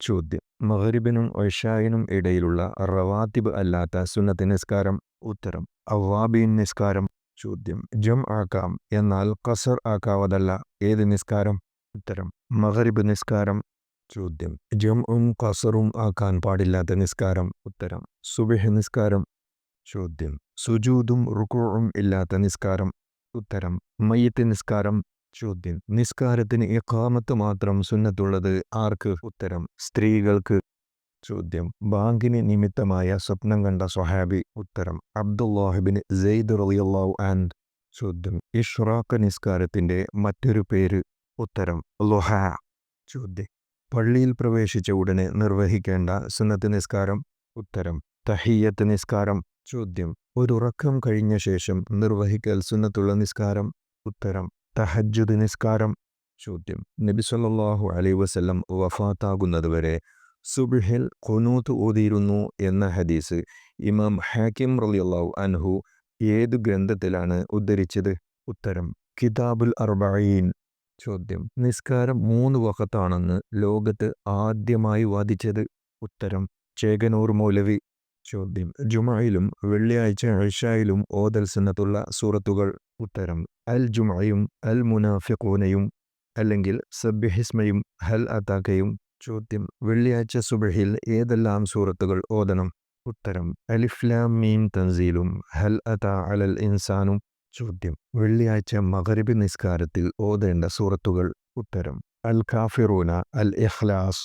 ചോദ്യം. മഹരിബിനും ഒഷായിനും ഇടയിലുള്ള റവാത്തിബ് അല്ലാത്ത സുന്നത്ത് നിസ്കാരം. ഉത്തരം അവാബീൻ നിസ്കാരം. ചോദ്യം ജം ആക്കാം. എന്നാൽ കസർ ആക്കാവതല്ല. ഏത് നിസ്കാരം? ഉത്തരം മഹരിബ് നിസ്കാരം. ചോദ്യം ജംഉം കസറും ആക്കാൻ പാടില്ലാത്ത നിസ്കാരം. ഉത്തരം സുബഹ് നിസ്കാരം. ചോദ്യം സുജൂദും റുക്കുറും ഇല്ലാത്ത നിസ്കാരം. ഉത്തരം മയ്യത്ത് നിസ്കാരം. ചോദ്യം. നിസ്കാരത്തിന് ഇഖാമത്ത് മാത്രം സുന്നത്തുള്ളത് ആർക്ക്? ഉത്തരം സ്ത്രീകൾക്ക്. ചോദ്യം ബാങ്കിന് നിമിത്തമായ സ്വപ്നം കണ്ട സ്വഹാബി. ഉത്തരം അബ്ദുല്ലാഹിബിൻ സെയ്ദ് റളിയല്ലാഹു ആൻഡ് ചോദ്യം ഇഷ്റാഖ് നിസ്കാരത്തിന്റെ മറ്റൊരു പേര്. ഉത്തരം ലൊഹ. ചോദ്യം പള്ളിയിൽ പ്രവേശിച്ച ഉടനെ നിർവഹിക്കേണ്ട സുന്നത്ത് നിസ്കാരം. ഉത്തരം തഹിയ്യത്ത് നിസ്കാരം. ചോദ്യം ഒരു ഉറക്കം കഴിഞ്ഞ ശേഷം നിർവഹിക്കൽ സുന്നത്തുള്ള നിസ്കാരം. ഉത്തരം തഹജ്ജുദ് നിസ്കാരം ചോദ്യം. നബി സല്ലല്ലാഹു അലൈഹി വസല്ലം വഫാത്താകുന്നതുവരെ സുബിഹിൽ ഖുനൂത്ത് ഓതിയിരുന്നു എന്ന ഹദീസ് ഇമാം ഹാക്കിം റളിയല്ലാഹു അൻഹു ഏതു ഗ്രന്ഥത്തിലാണ് ഉദ്ധരിച്ചത്? ഉത്തരം കിതാബുൽ അർബഈൻ. ചോദ്യം നിസ്കാരം മൂന്ന് വഖത്താണെന്ന് ലോകത്ത് ആദ്യമായി വാദിച്ചത്? ഉത്തരം ചേകനൂർ മൗലവി. ചോദ്യം ജുമയിലും വെള്ളിയാഴ്ച ഐഷായിലും ഓതൽ സുന്നത്തുള്ള സൂറത്തുകൾ? ഉത്തരം അൽ ജുമയും അൽ മുനാഫിഖൂനയും അല്ലെങ്കിൽ സബ്യഹിസ്മയും ഹൽ അതാക്കയും ചോദ്യം വെള്ളിയാഴ്ച സുബഹിൽ ഏതെല്ലാം സൂറത്തുകൾ ഓതണം? ഉത്തരം അലിഫ്ലാം മീൻ തൻസീലും ഹൽ അത അലൽ ഇൻസാനും. ചോദ്യം വെള്ളിയാഴ്ച മഗരിബ് നിസ്കാരത്തിൽ ഓതേണ്ട സൂറത്തുകൾ. ഉത്തരം അൽ ഖാഫിറൂന അൽ ഇഖ്ലാസ്.